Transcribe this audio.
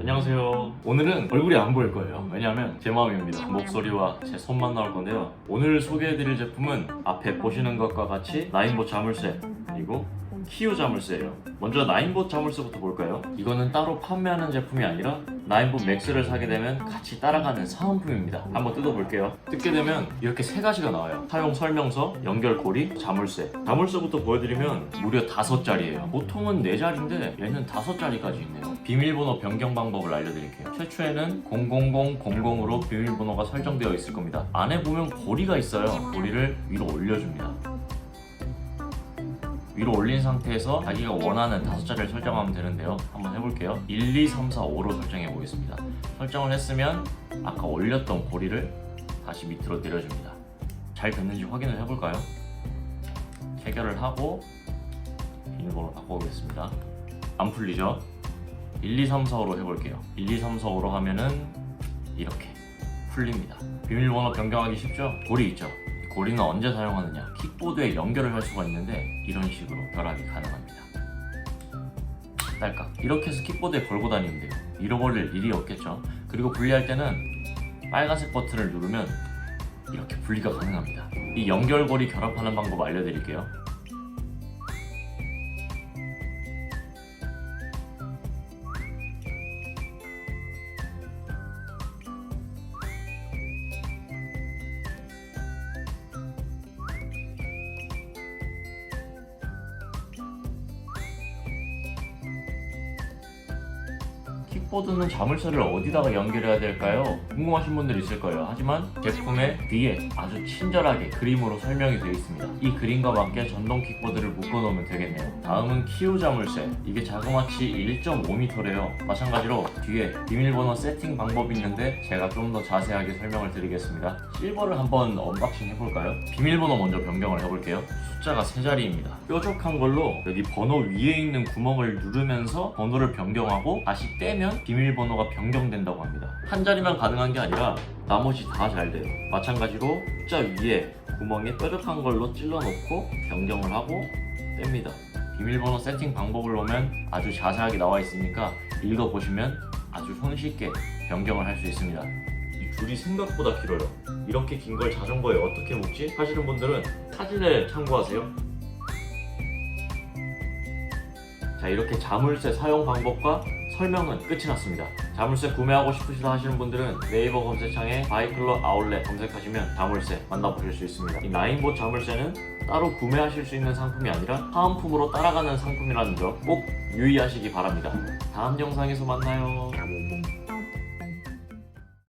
안녕하세요. 오늘은 얼굴이 안 보일 거예요. 왜냐하면 제 마음입니다. 목소리와 제 손만 나올 건데요. 오늘 소개해드릴 제품은 앞에 보시는 것과 같이 나인보 자물쇠 그리고 키우 자물쇠예요. 먼저 나인보 자물쇠부터 볼까요? 이거는 따로 판매하는 제품이 아니라 나인보 맥스를 사게 되면 같이 따라가는 사은품입니다. 한번 뜯어볼게요. 뜯게 되면 이렇게 세 가지가 나와요. 사용 설명서, 연결고리, 자물쇠. 자물쇠부터 보여드리면 무려 다섯 자리예요. 보통은 네 자리인데 얘는 다섯 자리까지 있네요. 비밀번호 변경 방법을 알려드릴게요. 최초에는 00000으로 비밀번호가 설정되어 있을 겁니다. 안에 보면 고리가 있어요. 고리를 위로 올려줍니다. 위로 올린 상태에서 자기가 원하는 다섯 자리를 설정하면 되는데요. 한번 해볼게요. 1, 2, 3, 4, 5로 설정해 보겠습니다. 설정을 했으면 아까 올렸던 고리를 다시 밑으로 내려줍니다. 잘 됐는지 확인을 해볼까요? 체결을 하고 비밀번호 바꿔보겠습니다. 안 풀리죠? 1, 2, 3, 4, 5로 해볼게요. 1, 2, 3, 4, 5로 하면은 이렇게 풀립니다. 비밀번호 변경하기 쉽죠? 고리 있죠? 이 고리는 언제 사용하느냐? 킥보드에 연결을 할 수가 있는데 이런 식으로 결합이 가능합니다. 딸깍 이렇게 해서 킥보드에 걸고 다니면 돼요. 잃어버릴 일이 없겠죠? 그리고 분리할 때는 빨간색 버튼을 누르면 이렇게 분리가 가능합니다. 이 연결고리 결합하는 방법 알려드릴게요. 킥보드는 자물쇠를 어디다가 연결해야 될까요? 궁금하신 분들 있을 거예요. 하지만 제품의 뒤에 아주 친절하게 그림으로 설명이 되어 있습니다. 이 그림과 맞게 전동 킥보드를 묶어놓으면 되겠네요. 다음은 키우 자물쇠. 이게 자그마치 1.5m래요. 마찬가지로 뒤에 비밀번호 세팅 방법이 있는데 제가 좀 더 자세하게 설명을 드리겠습니다. 실버를 한번 언박싱 해볼까요? 비밀번호 먼저 변경을 해볼게요. 숫자가 세 자리입니다. 뾰족한 걸로 여기 번호 위에 있는 구멍을 누르면서 번호를 변경하고 다시 떼면 비밀번호가 변경된다고 합니다. 한 자리만 가능한 게 아니라 나머지 다 잘 돼요. 마찬가지로 숫자 위에 구멍에 뾰족한 걸로 찔러놓고 변경을 하고 뗍니다. 비밀번호 세팅 방법을 보면 아주 자세하게 나와 있으니까 읽어보시면 아주 손쉽게 변경을 할 수 있습니다. 이 줄이 생각보다 길어요. 이렇게 긴 걸 자전거에 어떻게 묶지? 하시는 분들은 사진을 참고하세요. 자 이렇게 자물쇠 사용 방법과 설명은 끝이 났습니다. 자물쇠 구매하고 싶으시다 하시는 분들은 네이버 검색창에 바이클러 아울렛 검색하시면 자물쇠 만나보실 수 있습니다. 이 나인보 자물쇠는 따로 구매하실 수 있는 상품이 아니라 사은품으로 따라가는 상품이라는 점 꼭 유의하시기 바랍니다. 다음 영상에서 만나요.